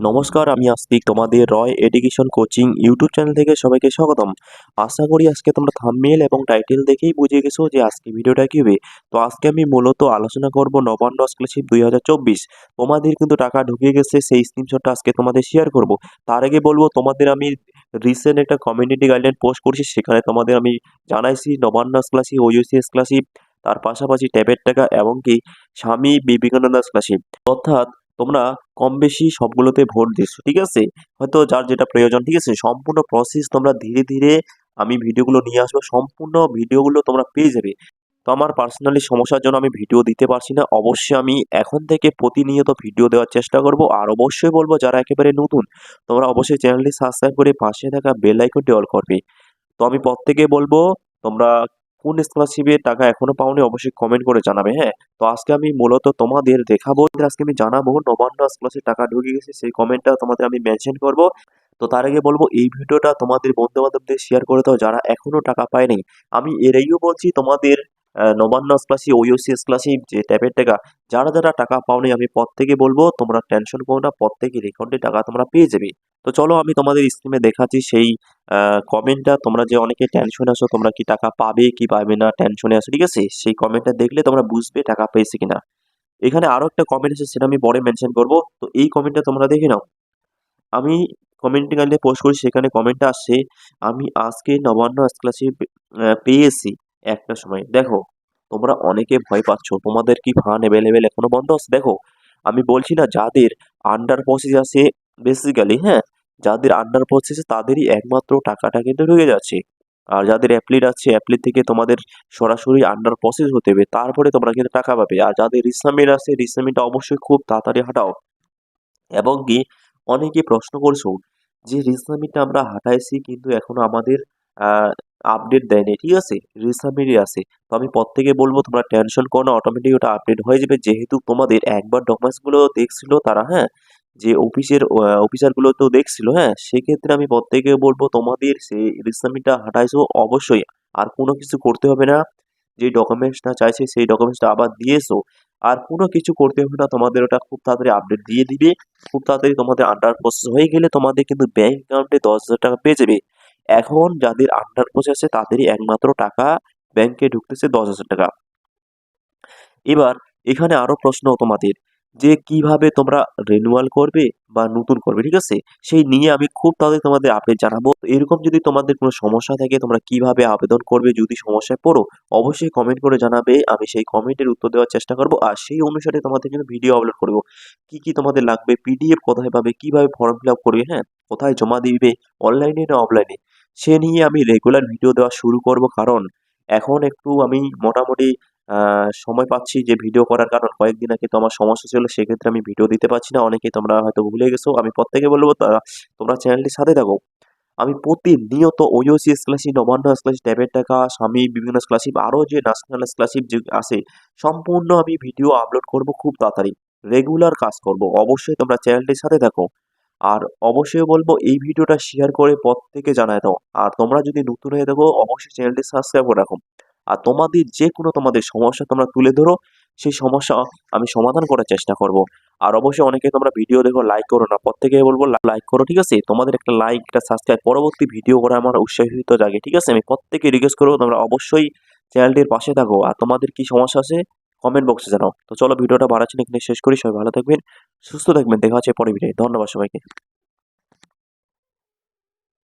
নমস্কার, আমি আস্তিক তোমাদের Roy education coaching YouTube channel থেকে সবাইকে স্বাগতম। আশা করি আজকে তোমরা থামমেল এবং টাইটেল দেখেই বুঝে গেছো যে আজকে ভিডিওটা কী হবে। তো আজকে আমি মূলত আলোচনা করব নবান্ন স্কলারশিপ দুই হাজার চব্বিশ। তোমাদের কিন্তু টাকা ঢুকে গেছে, সেই স্ক্রিনশটটা আজকে তোমাদের শেয়ার করব। তার আগে বলব, তোমাদের আমি রিসেন্ট একটা কমিউনিটি গাইডলাইন পোস্ট করছি, সেখানে তোমাদের আমি জানাইছি নবান্ন স্কলারশিপ ওইউসি স্কলারশিপ তার পাশাপাশি ট্যাবের টাকা এবং কি স্বামী বিবেকানন্দ স্কলারশিপ অর্থাৎ তোমরা কম বেশি সবগুলোতে ভোট দিচ্ছ ঠিক আছে? হয়তো যার যেটা প্রয়োজন, ঠিক আছে? সম্পূর্ণ প্রসেস তোমরা ধীরে ধীরে আমি ভিডিওগুলো নিয়ে আসব, সম্পূর্ণ ভিডিওগুলো তোমরা পেয়ে যাবে। তো আমার পার্সোনালি সমস্যার জন্য আমি ভিডিও দিতে পারছি না। অবশ্যই আমি এখন থেকে প্রতিনিয়ত ভিডিও দেওয়ার চেষ্টা করব। আর অবশ্যই বলব, যারা একেবারে নতুন, তোমরা অবশ্যই চ্যানেলটি সাবস্ক্রাইব করে পাশে থাকা বেল আইকনটি অল করবে। তো আমি প্রত্যেকে বলব, তোমরা কোন স্কলারশিপের টাকা এখনও পাওনি, অবশ্যই কমেন্ট করে জানাবে হ্যাঁ? তো আজকে আমি মূলত তোমাদের দেখাবো আজকে আমি জানাব, নবান্ন স্কলারশিপ টাকা ঢুকে গেছে, সেই কমেন্টটা তোমাদের আমি মেনশন করব। তো তার আগে বলব, এই ভিডিওটা তোমাদের বন্ধু বান্ধবদের শেয়ার করে দাও, যারা এখনও টাকা পায়নি। আমি এরাইও বলছি, তোমাদের নবান্ন স্কলারশিপ ওইওসি স্কলারশিপ যে ট্যাবের টাকা, যারা যারা টাকা পাওনি, আমি পর থেকে বলব, তোমরা টেনশন করো না পর থেকে রেকর্ডে টাকা তোমরা পেয়ে যাবে। তো চলো আমি তোমাদের স্ক্রিনে দেখাচ্ছি সেই কমেন্টটা তোমরা যে অনেকে টেনশন আসো তোমরা কি টাকা পাবে, কি পাবে না টেনশনে আসো ঠিক আছে? সেই কমেন্টটা দেখলে তোমরা বুঝবে টাকা পেয়েছে কিনা। এখানে আরও একটা কমেন্ট আছে সেটা আমি পরে মেনশন করব। তো এই কমেন্টটা তোমরা দেখে নাও। আমি কমেন্টিং গাইডে পোস্ট করি, সেখানে কমেন্টটা আসছে আমি আজকে নবান্ন স্কলারশিপ পেয়েছি একটা সময়। দেখো, তোমরা অনেকে ভয় পাচ্ছ, তোমাদের কি ফান অ্যাভেলেবেল এখনও বন্ধ আছে? দেখো, আমি বলছি না, যাদের আন্ডার প্রসেস আছে বেসিক্যালি হ্যাঁ যাদের আন্ডার প্রসেস তাদেরই একমাত্র টাকাটা কিন্তু ঢুকে যাচ্ছে। আর যাদের অ্যাপ্লিট আছে অ্যাপ্লিট থেকে তোমাদের সরাসরি আন্ডার প্রসেস হতে হবে, তারপরে তোমরা কিন্তু টাকা পাবে। আর যাদের রিসামিট আছে রিসামিটটা অবশ্যই খুব তাড়াতাড়ি হাঁটাও। এবং কি, অনেকে প্রশ্ন করছ যে রিসামিটটা আমরা হাঁটাইছি কিন্তু এখনও আমাদের আপডেট দেয়নি, ঠিক আছে? রিসামিটই আছে। তো আমি প্রত্যেকে বলব, তোমরা টেনশন করো না অটোমেটিক ওটা আপডেট হয়ে যাবে। যেহেতু তোমাদের একবার ডকুমেন্টসগুলো দেখছিল তারা হ্যাঁ? যে অফিসের অফিসারগুলো তো দেখছিল হ্যাঁ? সেক্ষেত্রে আমি প্রত্যেকে বলব, তোমাদের সেই রিসামিটটা হাঁটাইছো, অবশ্যই। আর কোনো কিছু করতে হবে না। যে ডকুমেন্টসটা চাইছে, সেই ডকুমেন্টসটা আবার দিয়েছ। আর কোনো কিছু করতে হবে না, তোমাদের ওটা খুব তাড়াতাড়ি আপডেট দিয়ে দিবে। খুব তাড়াতাড়ি তোমাদের আন্ডার প্রসেস হয়ে গেলে তোমাদের কিন্তু ব্যাঙ্ক অ্যাকাউন্টে দশ হাজার টাকা পেয়ে যাবে। এখন যাদের আন্ডার প্রসেসে তাদেরই একমাত্র টাকা ব্যাংকে ঢুকতেছে দশ হাজার টাকা। এবার এখানে আরও প্রশ্ন তোমাদের। যে কীভাবে তোমরা রিনিউয়াল করবে বা নতুন করবে, ঠিক আছে? সেই নিয়ে আমি খুব তাড়াতাড়ি তোমাদের আপডেট জানাব। এরকম যদি তোমাদের কোনো সমস্যা থাকে, তোমরা কীভাবে আবেদন করবে, যদি সমস্যায় পড়ো, অবশ্যই কমেন্ট করে জানাবে। আমি সেই কমেন্টের উত্তর দেওয়ার চেষ্টা করব আর সেই অনুসারে তোমাদের জন্য ভিডিও আপলোড করব। কি কি তোমাদের লাগবে পিডিএফ কোথায় পাবে, কীভাবে ফর্ম ফিল আপ করবে হ্যাঁ? কোথায় জমা দিবে অনলাইনে না অফলাইনে সে নিয়ে আমি রেগুলার ভিডিও দেওয়া শুরু করব। কারণ এখন একটু আমি মোটামুটি সময় পাচ্ছি যে ভিডিও করার কারণ কয়েকদিন আগে তো আমার সমস্যা ছিল, সেক্ষেত্রে আমি ভিডিও দিতে পারছি না। অনেকে তোমরা হয়তো ভুলে গেছো, আমি প্রত্যেকে বলব তোমরা চ্যানেলটির সাথে থাকো। আমি প্রতিনিয়ত ওইওসি স্কলারশিপ নবান্ন স্কলারশিপ ট্যাবের টাকা, স্বামী, বিভিন্ন স্কলারশিপ আরও যে ন্যাশনাল স্কলারশিপ যে আছে, সম্পূর্ণ আমি ভিডিও আপলোড করব খুব তাড়াতাড়ি। রেগুলার কাজ করব, অবশ্যই তোমরা চ্যানেলটির সাথে থাকো। আর অবশ্যই বলব, এই ভিডিওটা শেয়ার করে প্রত্যেকে জানায় দাও। আর তোমরা যদি নতুন হয়ে থাকো, অবশ্যই চ্যানেলটি সাবস্ক্রাইব করে রাখো। আর তোমাদের যে কোনো তোমাদের সমস্যা তোমরা তুলে ধরো, সেই সমস্যা আমি সমাধান করার চেষ্টা করব। আর অবশ্যই অনেকে তোমরা ভিডিও দেখো লাইক করো না। প্রত্যেকে বলব লাইক করো, ঠিক আছে? তোমাদের একটা লাইক একটা সাবস্ক্রাইব পরবর্তী ভিডিও করা আমার উৎসাহিত জাগে, ঠিক আছে? আমি প্রত্যেকে রিকোয়েস্ট করব, তোমরা অবশ্যই চ্যানেলটির পাশে থাকো। আর তোমাদের কি সমস্যা আছে কমেন্ট বক্সে জানাও। তো চলো ভিডিওটা বাড়াচ্ছি এখানে শেষ করি। সবাই ভালো থাকবেন, সুস্থ থাকবেন। দেখা হচ্ছে পরে ভিডিও ধন্যবাদ সবাইকে।